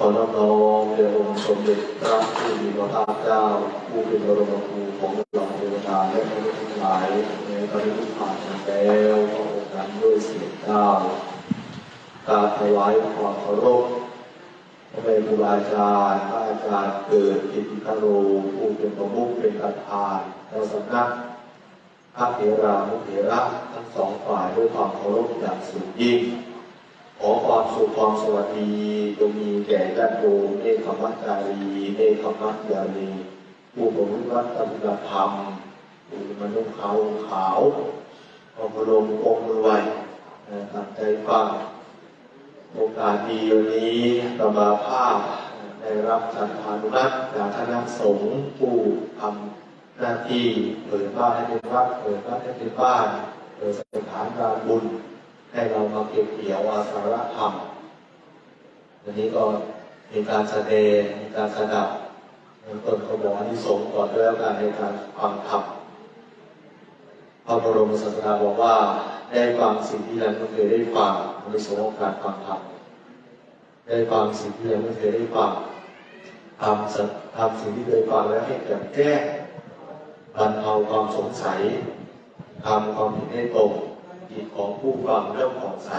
น้อมน้อมแด่องค์สมเด็จพระผู้มีพระภาคเจ้าผู้เป็นบรมครูของเราเทวดาและมนุษย์ทั้งหลายในปรินิพพานมาแล้วพระองค์นั้นด้วยเสียงเก้าการถวายความเคารพพระเมรุราชาพระอาจารย์เกิดกิติคโรผู้เป็นประมุขเป็นประธานในสำนักพระเถรานุเถระทั้งสองฝ่ายด้วยความเคารพอย่างสูงยิ่ง ขอความสุขความสวัสดีจงมีแก่ญาติโยมเนคขมัจารีเนคขมัจจารีผู้บริวัติปฏิบัติธรรมผู้มนุษย์ขาวขาวพระบรมองค์มือไวเอ่อตั้งใจฟังโอกาสดีวันนี้ตบาภาพได้รับสันพานุมัติจากคณะสงฆ์ผู้ทำหน้าที่เปิดบ้านให้เป็นวัดเปิดบ้านให้เป็นบ้านเปิดสถานการบุญ ให้เรามาเก็บเกี่ยวอาสาฬธรรมวันนี้ก็มีการแสดงมีการสดับเบื้องต้นเขาบอกอนนี้สงส์ก่อนแล้วการในการฟังธรรมพระบรมศาสดาบอกว่าได้ฟังสิ่งที่เราไม่เคยได้ฟังในสงส์ของการฟังธรรมได้ฟังสิ่งที่เราไม่เคยได้ฟังทำสทำสิ่งที่เคยฟังแล้วให้แจ่มแจ้บรรเทาความสงสัยทำความผิดให้ตรง ผู้ความเรื่องของใส